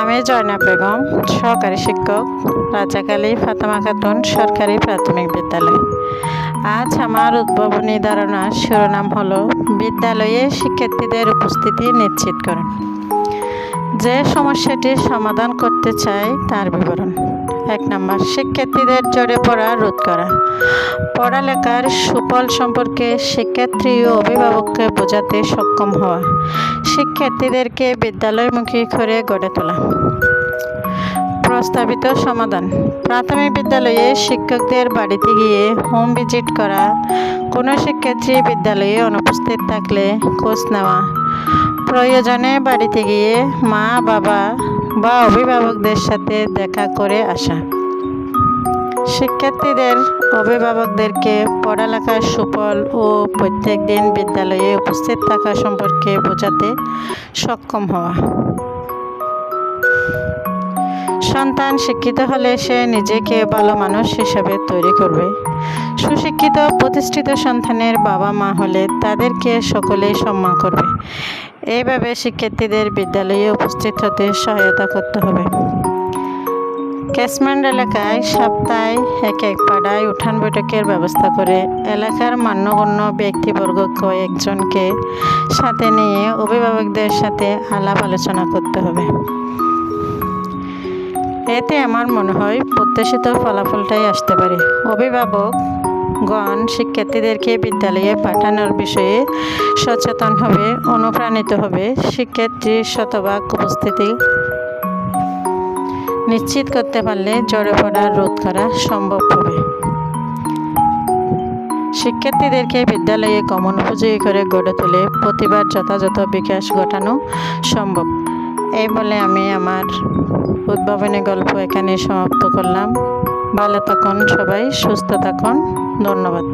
আমি জয়না বেগম, সহকারী শিক্ষক, রাজাকালী ফাতেমা খাতুন, সরকারি প্রাথমিক বিদ্যালয়। আজ আমার উদ্ভাবনী ধারণার শিরোনাম হল, বিদ্যালয়ে শিক্ষার্থীদের উপস্থিতি নিশ্চিত করুন। যে সমস্যাটির সমাধান করতে চাই তার বিবরণ। এক নম্বর, শিক্ষার্থীদের জড়ে পড়া, রোধ করা। পড়ালেখার সুফল সম্পর্কে শিক্ষার্থী ও অভিভাবককে বোঝাতে সক্ষম হওয়া। শিক্ষার্থীদেরকে বিদ্যালয়মুখী করে গড়ে তোলা। প্রস্তাবিত সমাধান, প্রাথমিক বিদ্যালয়ে শিক্ষকদের বাড়িতে গিয়ে হোম ভিজিট করা। কোনো শিক্ষার্থী বিদ্যালয়ে অনুপস্থিত থাকলে খোঁজ নেওয়া। প্রয়োজনে বাড়িতে গিয়ে মা, বাবা বা অভিভাবকদের সাথে দেখা করে আসা। শিক্ষার্থীদের অভিভাবকদেরকে পড়ালেখার সুফল ও প্রত্যেক দিন বিদ্যালয়ে উপস্থিত থাকা সম্পর্কে বোঝাতে সক্ষম হওয়া। সন্তান শিক্ষিত হলে সে নিজেকে ভালো মানুষ হিসেবে তৈরি করবে। সুশিক্ষিত, প্রতিষ্ঠিত সন্তানের বাবা মা হলে তাদেরকে সকলেই সম্মান করবে। এইভাবে শিক্ষার্থীদের বিদ্যালয়ে উপস্থিত হতে সহায়তা করতে হবে। ক্যাশমেন্ট এলাকায় সপ্তাহে এক এক পাড়ায় উঠান বৈঠকের ব্যবস্থা করে এলাকার মান্যগণ্য ব্যক্তিবর্গ কয়েকজনকে সাথে নিয়ে অভিভাবকদের সাথে আলাপ আলোচনা করতে হবে। এতে আমার মনে হয় প্রত্যাশিত ফলাফলটাই আসতে পারে। অভিভাবক গণ শিক্ষার্থীদেরকে বিদ্যালয়ে পাঠানোর বিষয়ে সচেতন হবে, অনুপ্রাণিত হবে শিক্ষার্থীর শতভাগ উপস্থিতি। নিশ্চিত করতে পারলে জড়ে পড়া, রোধ করা সম্ভব হবে। শিক্ষার্থীদেরকে বিদ্যালয়ে গমন উপযোগী করে গড়ে তুলে প্রতিবার যথাযথ বিকাশ ঘটানো সম্ভব। এই বলে আমি আমার উদ্ভাবনী গল্প এখানে সমাপ্ত করলাম। ভালো থাকুন সবাই, সুস্থ থাকুন। ধন্যবাদ।